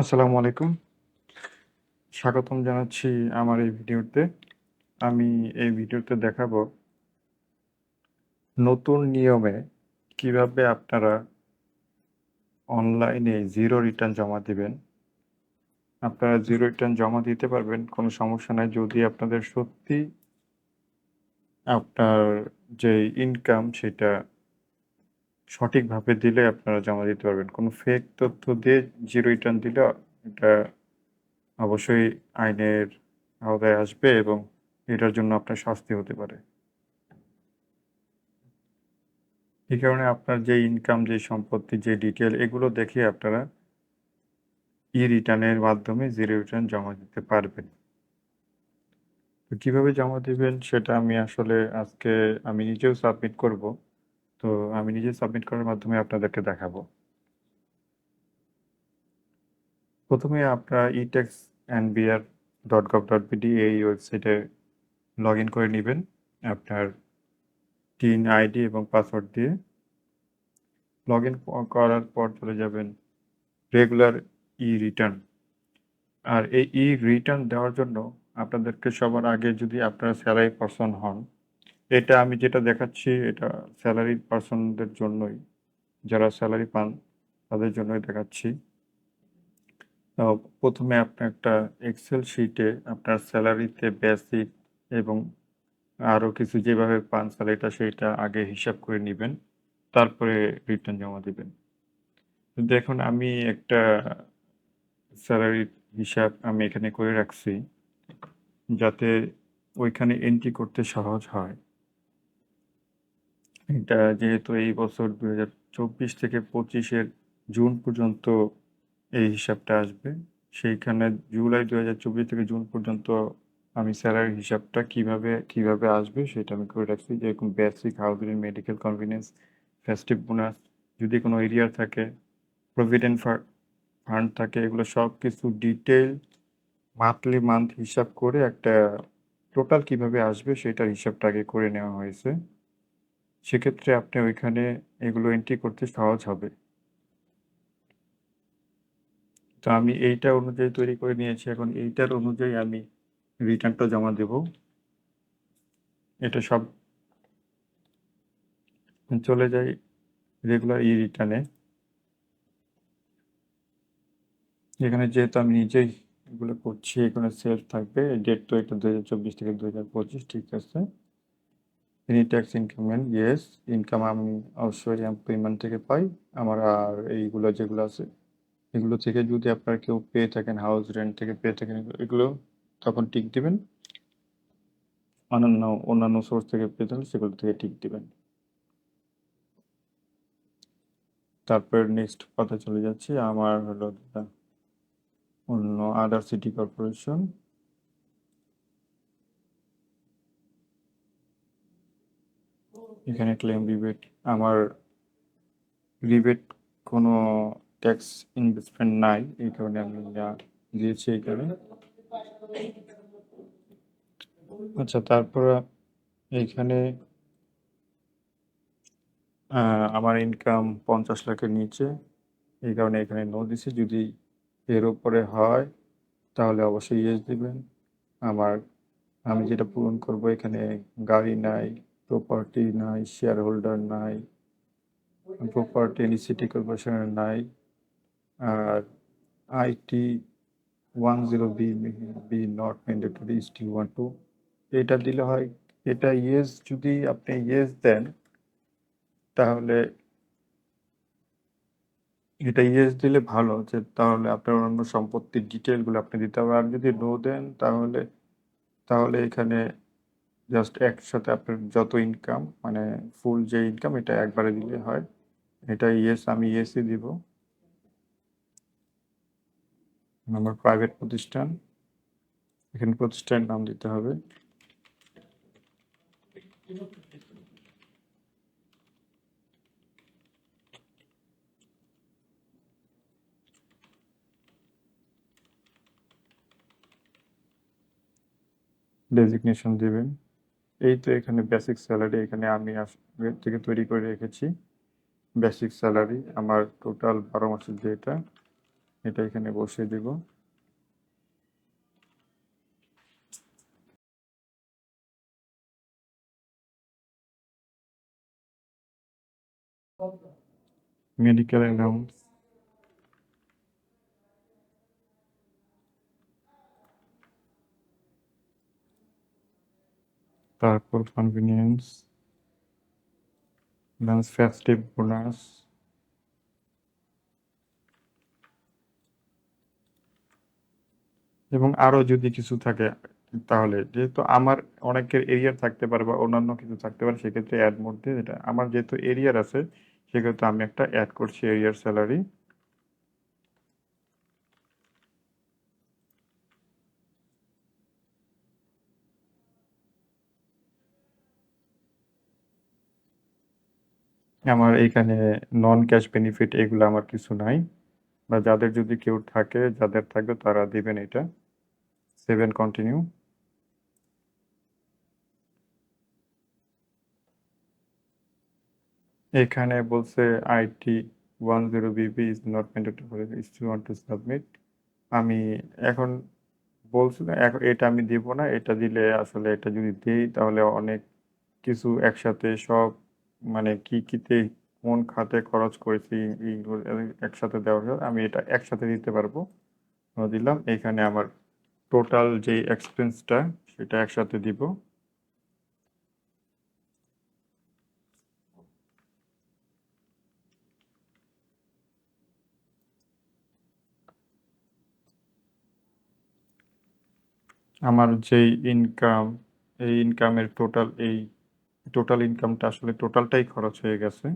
আসসালামু আলাইকুম। স্বাগতম জানাচ্ছি আমার এই ভিডিওতে। আমি এই ভিডিওতে দেখাবো নতুন নিয়মে কীভাবে আপনারা অনলাইনে জিরো রিটার্ন জমা দিবেন। আপনারা জিরো রিটার্ন জমা দিতে পারবেন, কোনো সমস্যা নাই। যদি আপনাদের সত্যি আপনার যে ইনকাম সেটা সঠিকভাবে দিলে আপনারা জমা দিতে পারবেন। কোনো ফেক তথ্য দিয়ে জিরো রিটার্ন দিলে এটা অবশ্যই আইনের আওতায় আসবে এবং এটার জন্য আপনার শাস্তি হতে পারে। এই কারণে আপনার যে ইনকাম, যে সম্পত্তি, যে ডিটেল এগুলো দেখে আপনারা ই-রিটার্নের মাধ্যমে জিরো রিটার্ন জমা দিতে পারবেন। তো কীভাবে জমা দিবেন সেটা আমি আসলে আজকে আমি নিজেও সাবমিট করব। তো আমি নিজে সাবমিট করার মাধ্যমে আপনাদেরকে দেখাবো। প্রথমে আপনারা etax&br.gov.bd এই ওয়েবসাইটে লগইন করে নেবেন আপনার টিন আইডি এবং পাসওয়ার্ড দিয়ে। লগইন ক করার পর চলে যাবেন রেগুলার ই-রিটার্ন। আর এই ই-রিটার্ন দেওয়ার জন্য আপনাদেরকে সবার আগে যদি আপনারা স্যালারি পারসন হন, এটা আমি যেটা দেখাচ্ছি, এটা স্যালারিড পার্সনদের জন্যই। যারা স্যালারি পান, তাদের জন্যই দেখাচ্ছি। প্রথমে আপনি একটা এক্সেল শিটে আপনার স্যালারিতে বেসিক এবং আরও কিছু যেভাবে পান স্যালারিটা সেইটা আগে হিসাব করে নেবেন তারপরে রিটার্ন জমা দিবেন। দেখুন আমি একটা স্যালারির হিসাব আমি এখানে করে রাখছি। যাতে ওইখানে এন্ট্রি করতে সহজ হয়। এটা যেহেতু এই বছর ২০২৪ থেকে ২৫ এর জুন পর্যন্ত এই হিসাবটা আসবে। সেইখানে জুলাই ২০২৪ থেকে জুন পর্যন্ত আমি স্যালারির হিসাবটা কীভাবে, কীভাবে আসবে সেটা আমি করে রাখছি। যেরকম basic, housing, medical conveyance, festive bonus, যদি কোনো এরিয়ার থাকে, প্রভিডেন্ট ফান্ড থাকে এগুলো সব কিছু ডিটেইল মান্থলি মান্থ হিসাব করে একটা টোটাল কীভাবে আসবে সেটার হিসাবটা আগে করে নেওয়া হয়েছে। সেক্ষেত্রে আপনি ওইখানে এগুলো এন্ট্রি করতে সহজ হবে। তো আমি এইটা অনুযায়ী তৈরি করে নিয়েছি। এখন এইটার অনুযায়ী আমি রিটার্নটা জমা দেব। এটা সব চলে যাই রেগুলার ই-রিটার্নে। এখানে যেহেতু আমি নিজেই এগুলো করছি, এখানে সেলফ থাকবে। ডেট তো এটা ২০২৪ থেকে ২০২৫ ঠিক আছে। Any tax increment yes. Income আমি অবশ্যই এমপ্লয়মেন্ট থেকে পাই। আমার আর এইগুলো যেগুলো আছে এগুলো থেকে যদি আপনারা কেউ পেয়ে থাকেন, হাউস রেন্ট থেকে পেয়ে থাকেন এগুলো তখন টিক দিবেন। অন্যান্য অন্যান্য সোর্স থেকে পেয়ে থাকলে সেগুলো থেকে টিক দিবেন। তারপর নেক্সট পাতায় চলে যাচ্ছি। আমার হলো অন্য আদার সিটি কর্পোরেশন। এখানে ক্লেম রিবেট আমার রিবেট কোনো ট্যাক্স ইনভেস্টমেন্ট নাই। এই কারণে আমি যা দিয়েছি কারণে আচ্ছা তারপর এইখানে আমার ইনকাম ৫০ লাখের নিচে। এই কারণে এখানে নো দিছি। যদি এর উপরে হয় তাহলে অবশ্যই ইয়েস দিবেন। আমার আমি যেটা পূরণ করব এখানে গাড়ি নাই, প্রপার্টি নাই, শেয়ার হোল্ডার নাই। প্রপার্টি এনি সিটি কর্পোরেশনের নাই। আর IT 10 B B not mandatory still one two এটা দিলে হয় এটা ইয়েস যদি আপনি ইয়েস দেন তাহলে এটা ইয়েস দিলে ভালো যে তাহলে আপনার অন্যান্য সম্পত্তির ডিটেইলগুলো আপনি দিতে হবে। আর যদি নো দেন তাহলে তাহলে এখানে জাস্ট একসাথে আপনার যত ইনকাম মানে ফুল যে ইনকাম এটা একবারে দিলে হয়। এটা ইয়েস আমি ইয়েসই দিব। আমার প্রাইভেট প্রতিষ্ঠান। এখানে প্রতিষ্ঠানের নাম দিতে হবে। ডেজিগনেশন দিবেন। এই তো এখানে বেসিক স্যালারি এখানে আমি থেকে তৈরি করে রেখেছি। বেসিক স্যালারি আমার টোটাল ১২ মাসের যেটা, এটা এখানে বসিয়ে দিব মেডিকেল অ্যালাউন্স তারপর কনভিনিয়েন্স লাঞ্চ ফেস্টিভ বোনাস এবং আরও যদি কিছু থাকে, তাহলে যেহেতু আমার অনেকের এরিয়ার থাকতে পারে বা অন্যান্য কিছু থাকতে পারে, সেক্ষেত্রে অ্যাড মধ্যে এটা আমার যেহেতু এরিয়ার আছে, সেক্ষেত্রে আমি একটা অ্যাড করছি এরিয়ার স্যালারি আমার এইখানে নন ক্যাশ বেনিফিট এগুলো আমার কিছু নাই। বা যাদের যদি কেউ থাকে, যাদের থাকবে তারা দিবেন এটা। সেভেন কন্টিনিউ এখানে বলছে IT one zero B B is not mandatory is to submit আমি এখন বলছি এখন এটা আমি দিব না, এটা দিলে আসলে এটা যদি দিই, তাহলে অনেক কিছু একসাথে সব মানে কি কিতে, কোন খাতে খরচ করেছি একসাথে দেওয়া হয় আমি এটা একসাথে দিতে পারব। দিলাম, এখানে আমার টোটাল যে এক্সপেন্সটা সেটা একসাথে দিব। আমার যেই ইনকাম এই ইনকামের টোটাল এই টোটাল ইনকামটা আসলে টোটালটাই খরচ হয়ে গেছে।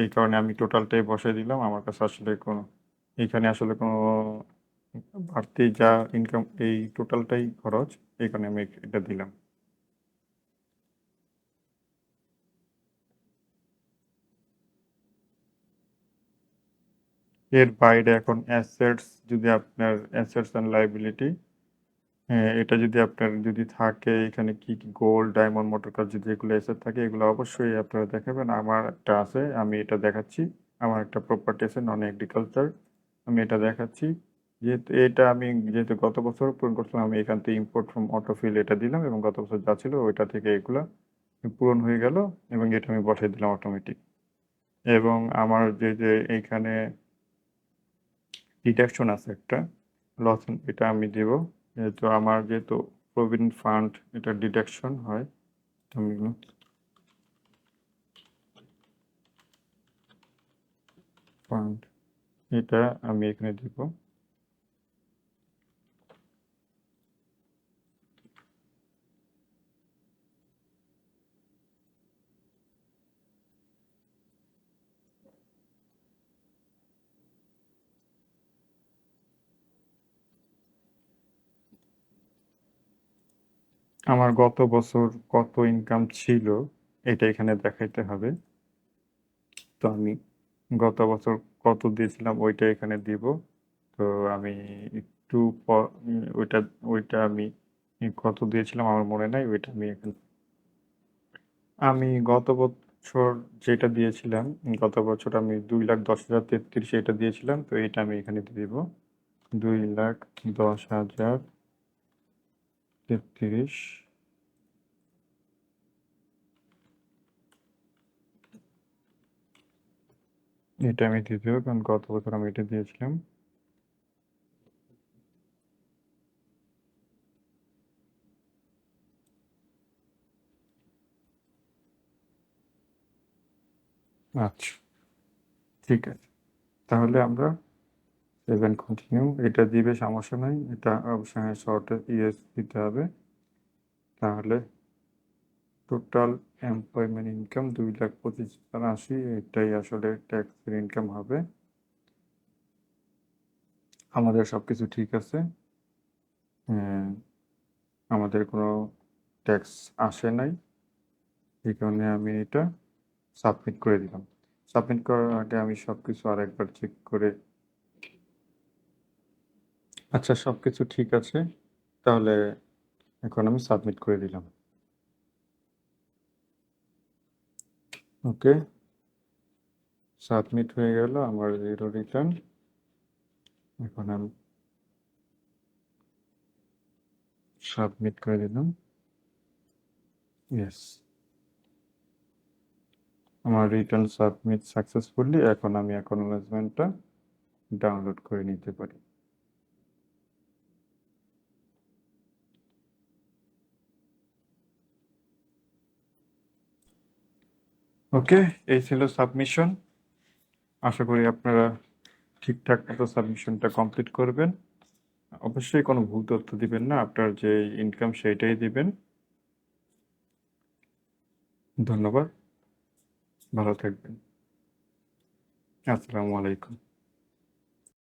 এই কারণে আমি টোটালটাই বসে দিলাম। আমার কাছে আসলে কোনো, এখানে আসলে কোনো বাড়তি যা ইনকাম এই টোটালটাই খরচ কারণে আমি এটা দিলাম। এর বাইরে এখন অ্যাসেটস যদি আপনার অ্যাসেটস অ্যান্ড লাইবিলিটি হ্যাঁ এটা যদি আপনার যদি থাকে, এখানে কি কি গোল্ড ডায়মন্ড মোটর কার যদি এগুলো অ্যাসেট থাকে, এগুলো অবশ্যই আপনারা দেখাবেন। আমার একটা আছে, আমি এটা দেখাচ্ছি। আমার একটা প্রপার্টি আছে নন এগ্রিকালচার আমি এটা দেখাচ্ছি। যেহেতু এটা আমি যেহেতু গত বছর পূরণ করছিলাম, আমি এখান থেকে ইম্পোর্ট ফ্রম অটোফিল এটা দিলাম এবং গত বছর যা ছিল ওইটা থেকে এগুলো পূরণ হয়ে গেল এবং এটা আমি বসাই দিলাম অটোমেটিক এবং আমার যে যে এইখানে ডিডাকশন আছে একটা লস এটা আমি দেব। যেহেতু আমার যেহেতু প্রভিডেন্ট ফান্ড এটা ডিডাকশন হয়। ফান্ড এটা আমি এখানে দিব। আমার গত বছর কত ইনকাম ছিল, এটা এখানে দেখাইতে হবে। তো আমি গত বছর কত দিয়েছিলাম, ওইটা এখানে দিব। তো আমি একটু ওইটা ওইটা আমি কত দিয়েছিলাম আমার মনে নাই, ওইটা আমি এখানে আমি গত বছর যেটা দিয়েছিলাম, গত বছর আমি দুই লাখ দশ হাজার তেত্রিশ এটা দিয়েছিলাম, তো এটা আমি এখানে দিব। দুই লাখ দশ হাজার তেত্রিশ। এটা আমি দিয়ে দেবো কারণ গত বছর আমি এটা দিয়েছিলাম। আচ্ছা ঠিক আছে। তাহলে আমরা সেভেন কন্টিনিউ এটা দিবে সমস্যা নাই। এটা অবশ্যই শর্টে ইয়েস দিতে হবে। তাহলে টোটাল এমপ্লয়মেন্ট ইনকাম দুই লাখ পঁচিশ হাজার আশি এটাই আসলে ট্যাক্সের ইনকাম হবে। আমাদের সব কিছু ঠিক আছে। হ্যাঁ, আমাদের কোনো ট্যাক্স আসে নাই। এই কারণে আমি এটা সাবমিট করে দিলাম। সাবমিট করার আগে আমি সব কিছু আর একবার চেক করে আচ্ছা সব কিছু ঠিক আছে। তাহলে এখন আমি সাবমিট করে দিলাম। ওকে। সাবমিট হয়ে গেল আমার জিরো রিটার্ন। এখন আমি সাবমিট করে দিলাম। ইয়েস আমার রিটার্ন সাবমিট সাকসেসফুলি, এখন আমি অ্যাকনোলেজমেন্টটা ডাউনলোড করে নিতে পারি। ওকে, এই ছিল সাবমিশন। আশা করি আপনারা ঠিকঠাক মতো সাবমিশনটা কমপ্লিট করবেন। অবশ্যই কোনো ভুল তথ্য দিবেন না, আপনার যে ইনকাম সেইটাই দিবেন। ধন্যবাদ। ভালো থাকবেন। আসসালামু আলাইকুম।